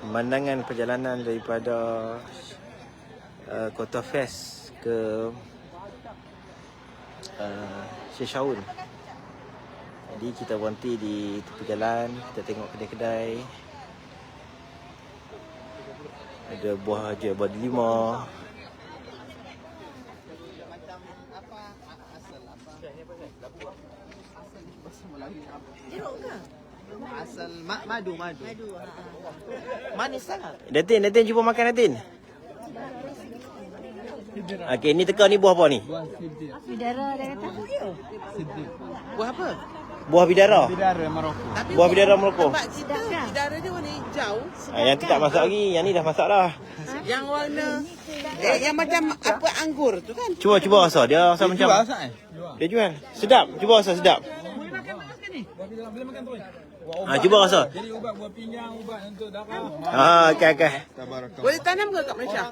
pemandangan perjalanan daripada uh, Kota Fes ke uh, Shishaun. Jadi kita berhenti di tepi jalan, kita tengok kedai-kedai. Ada buah haja buah delima. Jeruk ke? Asal ma- madu madu. Madu. Ha, ha. Manis sangat. Datin, Datin cuba makan Datin. Okey, ni teka ni buah apa ni? Bidara dia kata. Buah apa? Buah bidara. Bidara Maroko. Tapi Buah bidara. Tempat kita Sedap. bidara dia warna hijau. Ah, yang tu tak masak lagi, yang ni dah masak dah. Yang warna eh, yang macam apa anggur tu kan? Cuba cuba rasa, dia rasa macam Jual eh? Dia jual. Sedap, cuba rasa sedap. Buah bidara boleh makan tu. Ah, cuba rasa. Jadi ubat buah pinggang, ubat untuk darah. Ah, okey okey. Boleh tanam ke kat Malaysia?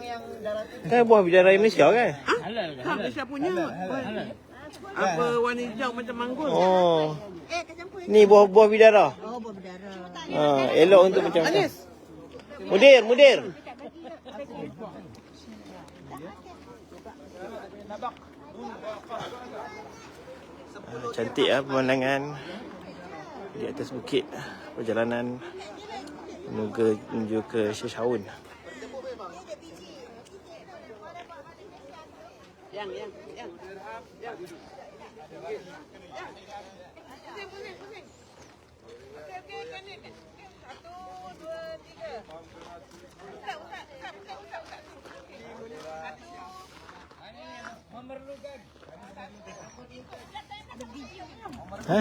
Kan buah bidara Malaysia kan? Halal ke? Ha, Malaysia punya. Apa warna hijau macam anggur? Oh. Eh. Ni buah buah bidara. Oh, buah bidara. Ha, elok untuk macam macam. Manis. Mudir, mudir. Ah, cantik ah pemandangan di atas bukit perjalanan menuju menuju ke Shishaun. Yang yang yang. Ha?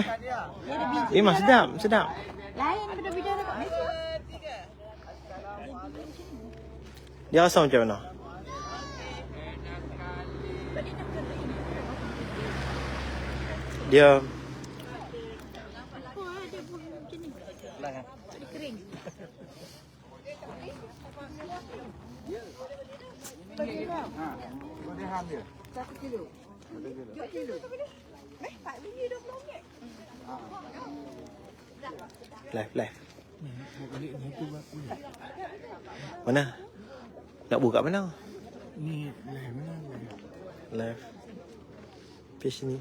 Eh, mas sedap, sedap. Lain daripada bidara kat Malaysia. Dia rasa macam mana? Dia pun macam ni. Dia kering. Satu kilo. Dua kilo. Eh, Pak biji dua live live. Mana? Nak buka mana? Ni lain mana? Live. Page ni.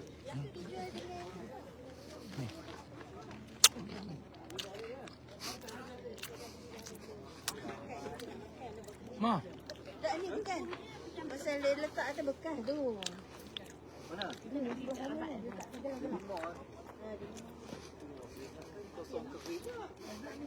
Ma. Tak ni bukan. Pasal dia letak atas bekas tu. Mana? Ni, 总可以。